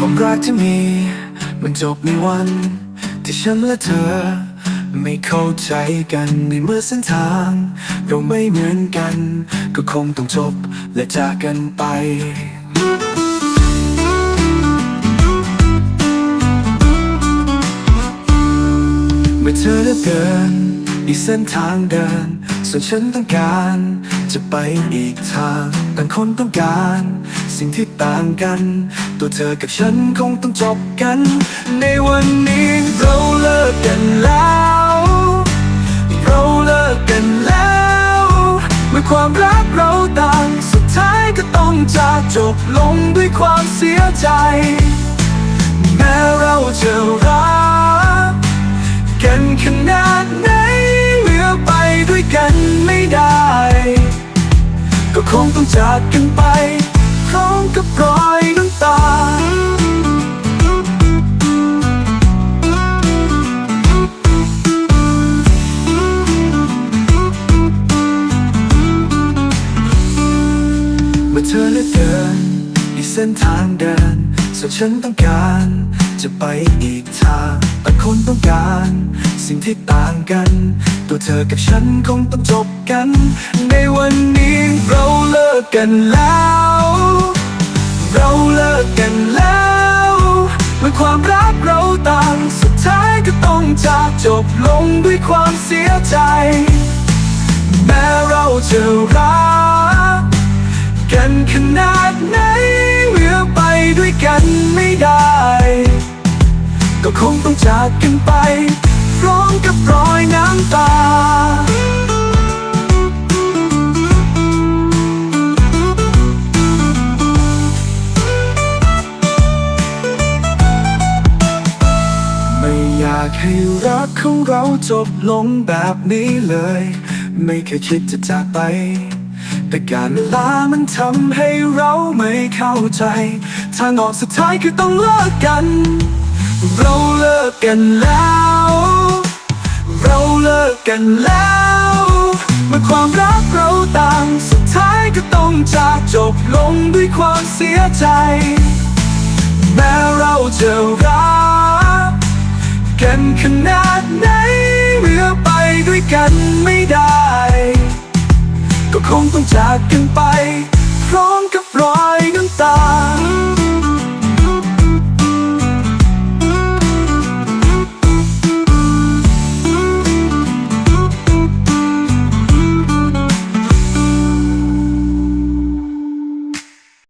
ความรักที่มี มันจบในวัน ที่ฉันและเธอ ไม่เข้าใจกันในเมื่อเส้นทาง เราไม่เหมือนกัน ก็คงต้องจบและจากกันไปเมื่อเธอเดินอีกเส้นทางเดิน ส่วนฉันต้องการ จะไปอีกทางต่างคนต้องการ สิ่งที่ต่างกัน ตัวเธอกับฉันคงต้องจบกัน ในวันนี้เราเลิกกันแล้ว เราเลิกกันแล้วเมื่อความรักเราต่างสุดท้ายก็ต้องจากจบลงด้วยความเสียใจ แม้เราจะรักกันขนาดไหนเหลือไปด้วยกันไม่ได้ ก็คงต้องจากกันไป เมื่อเธอเลือเดินอีกเส้นทางเดินส่วนฉันต้องการ จะไปอีกทางแต่คนต้องการ สิ่งที่ต่างกัน ตัวเธอกับฉันคงต้องจบกัน ในวันนี้เราเลิกกันแล้ว เราเลิกกันแล้วเมื่อความรักเราต่างสุดท้ายก็ต้องจากจบลงด้วยความเสียใจ แม้เราจะรัก ได้ ก็คงต้องจากกันไป พร้อมกับรอยน้ำตา ไม่อยากให้รักของเราจบลงแบบนี้เลย ไม่เคยคิดจะจากไป แต่การเวลามันทำให้เราไม่เข้าใจ ทางออกสุดท้ายคือต้องเลิกกัน เราเลิกกันแล้ว เราเลิกกันแล้วเมื่อความรักเราต่างสุดท้ายก็ต้องจากจบลงด้วยความเสียใจ แม้เราจะรักกันขนาด ขึ้ไป พร้อมกับรอย